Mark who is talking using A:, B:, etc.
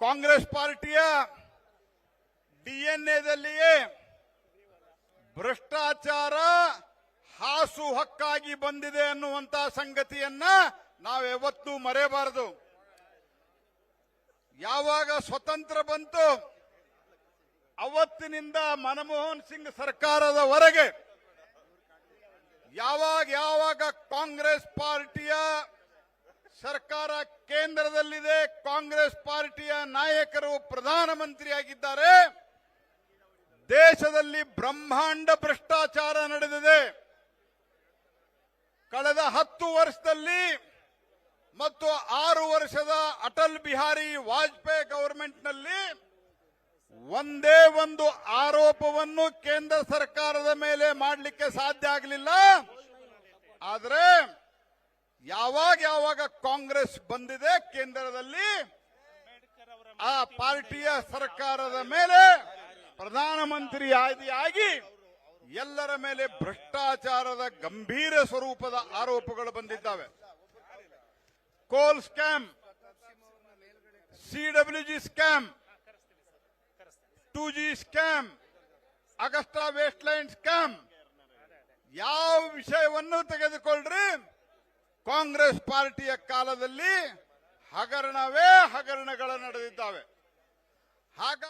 A: ಕಾಂಗ್ರೆಸ್ ಪಾರ್ಟಿಯ ಡಿಎನ್ಎದಲ್ಲಿಯೇ ಭ್ರಷ್ಟಾಚಾರ ಹಾಸು ಹಕ್ಕಾಗಿ ಬಂದಿದೆ ಅನ್ನುವಂತ ಸಂಗತಿಯನ್ನ ನಾವು ಯಾವತ್ತೂ ಮರೆಯಬಾರದು. ಯಾವಾಗ ಸ್ವತಂತ್ರ ಬಂತು ಅವತ್ತಿನಿಂದ ಮನಮೋಹನ್ ಸಿಂಗ್ ಸರ್ಕಾರದವರೆಗೆ ಯಾವಾಗ ಯಾವಾಗ ಕಾಂಗ್ರೆಸ್ ಪಾರ್ಟಿಯ ಸರ್ಕಾರ ಕೇಂದ್ರದಲ್ಲಿದೆ, ಕಾಂಗ್ರೆಸ್ ಪಾರ್ಟಿಯ ನಾಯಕರು ಪ್ರಧಾನಮಂತ್ರಿಯಾಗಿದ್ದಾರೆ. ದೇಶದಲ್ಲಿ ಬ್ರಹ್ಮಾಂಡ ಭ್ರಷ್ಟಾಚಾರ ನಡೆದಿದೆ. ಕಳೆದ ಹತ್ತು ವರ್ಷದಲ್ಲಿ ಮತ್ತು ಆರು ವರ್ಷದ ಅಟಲ್ ಬಿಹಾರಿ ವಾಜಪೇಯಿ ಗವರ್ಮೆಂಟ್ನಲ್ಲಿ ಒಂದೇ ಒಂದು ಆರೋಪವನ್ನು ಕೇಂದ್ರ ಸರ್ಕಾರದ ಮೇಲೆ ಮಾಡಲಿಕ್ಕೆ ಸಾಧ್ಯ ಆಗಲಿಲ್ಲ. ಆದರೆ ಯಾವಾಗ ಯಾವಾಗ ಕಾಂಗ್ರೆಸ್ ಬಂದಿದೆ ಕೇಂದ್ರದಲ್ಲಿ, ಆ ಪಾರ್ಟಿಯ ಸರ್ಕಾರದ ಮೇಲೆ ಪ್ರಧಾನಮಂತ್ರಿ ಆದಿಯಾಗಿ ಎಲ್ಲರ ಮೇಲೆ ಭ್ರಷ್ಟಾಚಾರದ ಗಂಭೀರ ಸ್ವರೂಪದ ಆರೋಪಗಳು ಬಂದಿದ್ದಾವೆ. Coal scam CWG scam, two G scam, Agusta Westland scam, ಯಾವ ವಿಷಯವನ್ನು ತೆಗೆದುಕೊಳ್ಳ್ರಿ. ಕಾಂಗ್ರೆಸ್ ಪಾರ್ಟಿಯ ಕಾಲದಲ್ಲಿ ಹಗರಣವೇ ಹಗರಣಗಳು ನಡೆದಿದ್ದಾವೆ. ಹಾಗ